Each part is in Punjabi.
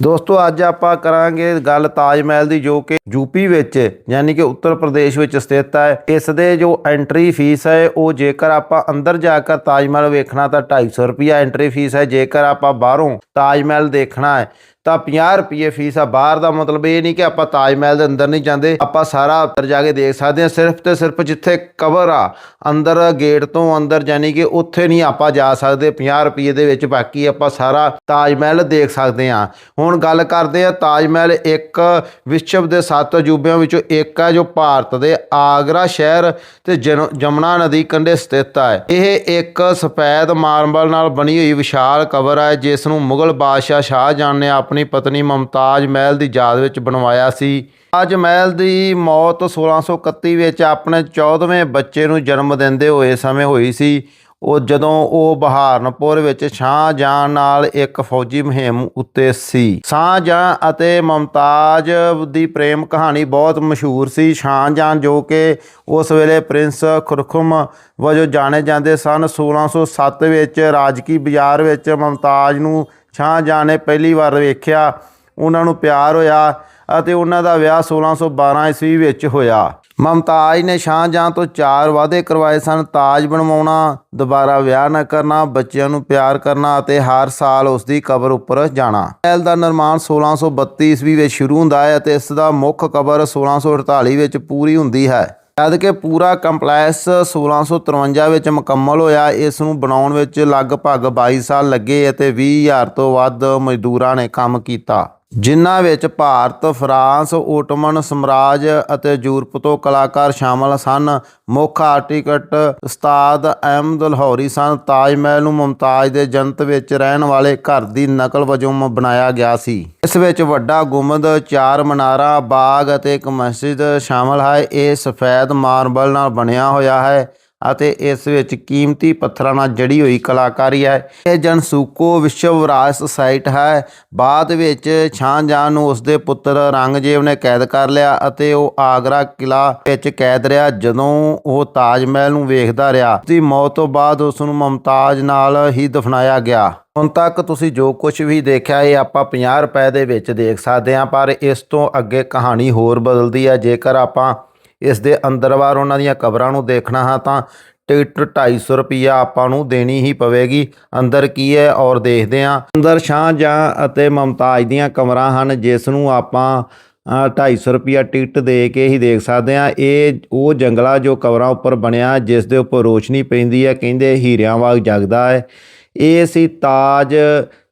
ਦੋਸਤੋ, ਅੱਜ ਆਪਾਂ ਕਰਾਂਗੇ ਗੱਲ ਤਾਜ ਮਹਿਲ ਦੀ, ਜੋ ਕਿ ਯੂਪੀ ਵਿੱਚ, ਯਾਨੀ ਕਿ ਉੱਤਰ ਪ੍ਰਦੇਸ਼ ਵਿੱਚ ਸਥਿਤ ਹੈ। ਇਸ ਦੇ ਜੋ ਐਂਟਰੀ ਫੀਸ ਹੈ, ਉਹ ਜੇਕਰ ਆਪਾਂ ਅੰਦਰ ਜਾ ਕੇ ਤਾਜ ਮਹਿਲ ਵੇਖਣਾ, ਤਾਂ 250 ਰੁਪਿਆ ਐਂਟਰੀ ਫੀਸ ਹੈ। ਜੇਕਰ ਆਪਾਂ ਬਾਹਰੋਂ ਤਾਜ ਮਹਿਲ ਦੇਖਣਾ ਹੈ ਤਾਂ 50 ਰੁਪਏ ਫੀਸ ਆ। ਬਾਹਰ ਦਾ ਮਤਲਬ ਇਹ ਨਹੀਂ ਕਿ ਆਪਾਂ ਤਾਜ ਮਹਿਲ ਦੇ ਅੰਦਰ ਨਹੀਂ ਜਾਂਦੇ। ਆਪਾਂ ਸਾਰਾ ਅੰਦਰ ਜਾ ਕੇ ਦੇਖ ਸਕਦੇ ਹਾਂ। ਸਿਰਫ ਤੇ ਸਿਰਫ ਜਿੱਥੇ ਕਵਰ ਆ, ਅੰਦਰ ਗੇਟ ਤੋਂ ਅੰਦਰ ਯਾਨੀ ਕਿ ਉੱਥੇ ਨਹੀਂ ਆਪਾਂ ਜਾ ਸਕਦੇ। 50 ਰੁਪਏ ਦੇ ਵਿੱਚ ਬਾਕੀ ਆਪਾਂ ਸਾਰਾ ਤਾਜ ਮਹਿਲ ਦੇਖ ਸਕਦੇ ਹਾਂ। ਹੁਣ ਗੱਲ ਕਰਦੇ ਆ ਤਾਜ ਮਹਿਲ ਇੱਕ ਵਿਸ਼ਵ ਦੇ ਸੱਤ ਅਜੂਬਿਆਂ ਵਿੱਚੋਂ ਇੱਕ ਹੈ, ਜੋ ਭਾਰਤ ਦੇ ਆਗਰਾ ਸ਼ਹਿਰ ਤੇ ਜਨ- ਜਮਨਾ ਨਦੀ ਕੰਢੇ ਸਥਿਤ ਹੈ। ਇਹ ਇੱਕ ਸਫੈਦ ਮਾਰਬਲ ਨਾਲ ਬਣੀ ਹੋਈ ਵਿਸ਼ਾਲ ਕਬਰ ਹੈ ਜਿਸ ਨੂੰ ਮੁਗਲ ਬਾਦਸ਼ਾਹ ਸ਼ਾਹਜਹਾਨ ਨੇ ਆਪ ਆਪਣੀ ਪਤਨੀ ਮੁਮਤਾਜ ਮਹਿਲ ਦੀ ਯਾਦ ਵਿੱਚ ਬਣਵਾਇਆ ਸੀ। ਤਾਜ ਮਹਿਲ ਦੀ ਮੌਤ 1631 ਵਿੱਚ ਆਪਣੇ 14ਵੇਂ ਬੱਚੇ ਨੂੰ ਜਨਮ ਦਿੰਦੇ ਹੋਏ ਸਮੇਂ ਹੋਈ ਸੀ। ਉਹ ਜਦੋਂ ਉਹ ਬਹਾਰਨਪੁਰ ਵਿੱਚ ਸ਼ਾਹਜਹਾਂ ਨਾਲ ਇੱਕ ਫੌਜੀ ਮੁਹਿੰਮ ਉੱਤੇ ਸੀ। ਸ਼ਾਹਜਹਾਂ ਅਤੇ ਮੁਮਤਾਜ ਦੀ ਪ੍ਰੇਮ ਕਹਾਣੀ ਬਹੁਤ ਮਸ਼ਹੂਰ ਸੀ। ਸ਼ਾਹਜਹਾਂ ਜੋ ਕਿ ਉਸ ਵੇਲੇ ਪ੍ਰਿੰਸ ਖੁਰਖੁਮ ਵਜੋਂ ਜਾਣੇ ਜਾਂਦੇ ਸਨ। 1607 ਵਿੱਚ ਰਾਜਕੀ ਬਾਜ਼ਾਰ ਵਿੱਚ ਮੁਮਤਾਜ ਨੂੰ ਸ਼ਾਹਜਹਾਂ ਨੇ ਪਹਿਲੀ ਵਾਰ ਵੇਖਿਆ। ਉਹਨਾਂ ਨੂੰ ਪਿਆਰ ਹੋਇਆ ਅਤੇ ਉਹਨਾਂ ਦਾ ਵਿਆਹ 1612 ਈਸਵੀ ਵਿੱਚ ਹੋਇਆ। ਮਮਤਾਜ ਨੇ ਸ਼ਾਹਜਹਾਂ ਤੋਂ ਚਾਰ ਵਾਅਦੇ ਕਰਵਾਏ ਸਨ, ਤਾਜ ਬਣਵਾਉਣਾ, ਦੁਬਾਰਾ ਵਿਆਹ ਨਾ ਕਰਨਾ, ਬੱਚਿਆਂ ਨੂੰ ਪਿਆਰ ਕਰਨਾ ਅਤੇ ਹਰ ਸਾਲ ਉਸ ਦੀ ਕਬਰ ਉੱਪਰ ਜਾਣਾ। ਮਹਿਲ ਦਾ ਨਿਰਮਾਣ 1632 ਈਸਵੀ ਵਿੱਚ ਸ਼ੁਰੂ ਹੁੰਦਾ ਹੈ ਅਤੇ ਇਸ ਦਾ ਮੁੱਖ ਕਬਰ 1648 ਵਿੱਚ ਪੂਰੀ ਹੁੰਦੀ ਹੈ। ਜਦ ਕਿ ਪੂਰਾ ਕੰਪਲੈਕਸ 1653 ਵਿੱਚ ਮੁਕੰਮਲ ਹੋਇਆ, ਇਸ ਨੂੰ ਬਣਾਉਣ ਵਿੱਚ ਲਗਭਗ 22 ਸਾਲ ਲੱਗੇ ਅਤੇ 20000 ਤੋਂ ਵੱਧ ਮਜ਼ਦੂਰਾਂ ਨੇ ਕੰਮ ਕੀਤਾ। ਜਿਨ੍ਹਾਂ ਵਿੱਚ ਭਾਰਤ, ਫਰਾਂਸ, ਓਟਮਨ ਸਮਰਾਜ ਅਤੇ ਯੂਰਪ ਤੋਂ ਕਲਾਕਾਰ ਸ਼ਾਮਲ ਸਨ। ਮੁੱਖ ਆਰਟੀਕਟ ਉਸਤਾਦ ਅਹਿਮਦ ਲਾਹੌਰੀ ਸਨ। ਤਾਜ ਮਹਿਲ ਨੂੰ ਮੁਮਤਾਜ਼ ਦੇ ਜਨਤ ਵਿੱਚ ਰਹਿਣ ਵਾਲੇ ਘਰ ਦੀ ਨਕਲ ਵਜੋਂ ਮ- ਬਣਾਇਆ ਗਿਆ ਸੀ। ਇਸ ਵਿੱਚ ਵੱਡਾ ਗੁੰਮਦ, ਚਾਰ ਮਨਾਰਾ, ਬਾਗ ਅਤੇ ਇੱਕ ਮਸਜਿਦ ਸ਼ਾਮਲ ਹੈ। ਇਹ ਸਫੈਦ ਮਾਰਬਲ ਨਾਲ ਬਣਿਆ ਹੋਇਆ ਹੈ। ਅਤੇ ਇਸ ਵਿੱਚ ਕੀਮਤੀ ਪੱਥਰਾਂ ਨਾਲ ਜੜੀ ਹੋਈ ਕਲਾਕਾਰੀ ਹੈ। ਇਹ ਜਨਸੂਕੋ ਵਿਸ਼ਵ ਵਿਰਾਸਤ ਸਾਈਟ ਹੈ। ਬਾਅਦ ਵਿੱਚ ਸ਼ਾਹਜਹਾਨ ਨੂੰ ਉਸਦੇ ਪੁੱਤਰ ਰੰਗਜੇਬ ਨੇ ਕੈਦ ਕਰ ਲਿਆ ਅਤੇ ਉਹ ਆਗਰਾ ਕਿਲਾ ਵਿੱਚ ਕੈਦ ਰਿਹਾ, ਜਦੋਂ ਉਹ ਤਾਜ ਮਹਿਲ ਨੂੰ ਵੇਖਦਾ ਰਿਹਾ। ਉਸ ਦੀ ਮੌਤ ਤੋਂ ਬਾਅਦ ਉਸ ਨੂੰ ਮੁਮਤਾਜ਼ ਨਾਲ ਹੀ ਦਫਨਾਇਆ ਗਿਆ। ਹੁਣ ਤੱਕ ਤੁਸੀਂ ਜੋ ਕੁਝ ਵੀ ਦੇਖਿਆ, ਇਹ ਆਪਾਂ 50 ਰੁਪਏ ਦੇ ਵਿੱਚ ਦੇਖ ਸਕਦੇ ਹਾਂ, ਪਰ ਇਸ ਤੋਂ ਅੱਗੇ ਕਹਾਣੀ ਹੋਰ ਬਦਲਦੀ ਹੈ। ਜੇਕਰ ਆਪਾਂ ਇਸ ਦੇ ਅੰਦਰ ਬਾਹਰ ਉਹਨਾਂ ਦੀਆਂ ਕਬਰਾਂ ਨੂੰ ਦੇਖਣਾ ਹੈ ਤਾਂ ਟਿਕਟ 250 ਰੁਪਈਆ ਆਪਾਂ ਨੂੰ ਦੇਣੀ ਹੀ ਪਵੇਗੀ। ਅੰਦਰ ਕੀ ਹੈ? ਔਰ ਦੇਖਦੇ ਹਾਂ। ਅੰਦਰ ਸ਼ਾਹਜਹਾਂ ਅਤੇ ਮੁਮਤਾਜ਼ ਦੀਆਂ ਕਮਰਾਂ ਹਨ ਜਿਸ ਨੂੰ ਆਪਾਂ ਅ, 250 ਰੁਪਈਆ ਟਿਕਟ ਦੇ ਕੇ ਹੀ ਦੇਖ ਸਕਦੇ ਹਾਂ। ਇਹ ਉਹ ਜੰਗਲਾ ਜੋ ਕਵਰਾਂ ਉੱਪਰ ਬਣਿਆ ਜਿਸ ਦੇ ਉੱਪਰ ਰੋਸ਼ਨੀ ਪੈਂਦੀ ਹੈ ਕਹਿੰਦੇ ਹੀਰਿਆਂ ਵਾਂਗ ਜਗਦਾ ਹੈ। ਇਹ ਸੀ ਤਾਜ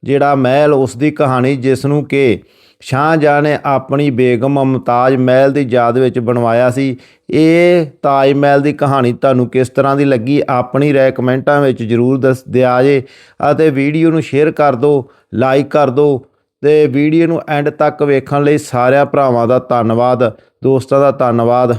ਜਿਹੜਾ ਮਹਿਲ ਉਸ ਦੀ ਕਹਾਣੀ ਜਿਸ ਨੂੰ ਕਿ ਸ਼ਾਹਜਹਾਂ ਨੇ ਆਪਣੀ ਬੇਗਮ ਮੁਮਤਾਜ ਮਹਿਲ ਦੀ ਯਾਦ ਵਿੱਚ ਬਣਵਾਇਆ ਸੀ। ਇਹ ਤਾਜ ਮਹਿਲ ਦੀ ਕਹਾਣੀ ਤੁਹਾਨੂੰ ਕਿਸ ਤਰ੍ਹਾਂ ਦੀ ਲੱਗੀ? ਆਪਣੀ ਰਾਏ ਕਮੈਂਟਾਂ ਵਿੱਚ ਜਰੂਰ ਦੱਸ ਦਿਆ ਜੇ ਅਤੇ ਵੀਡੀਓ ਨੂੰ ਸ਼ੇਅਰ ਕਰ ਦਿਓ, ਲਾਈਕ ਕਰ ਦਿਓ ਤੇ ਵੀਡੀਓ ਨੂੰ ਐਂਡ ਤੱਕ ਵੇਖਣ ਲਈ ਸਾਰਿਆਂ ਭਰਾਵਾਂ ਦਾ ਧੰਨਵਾਦ, ਦੋਸਤਾਂ ਦਾ ਧੰਨਵਾਦ।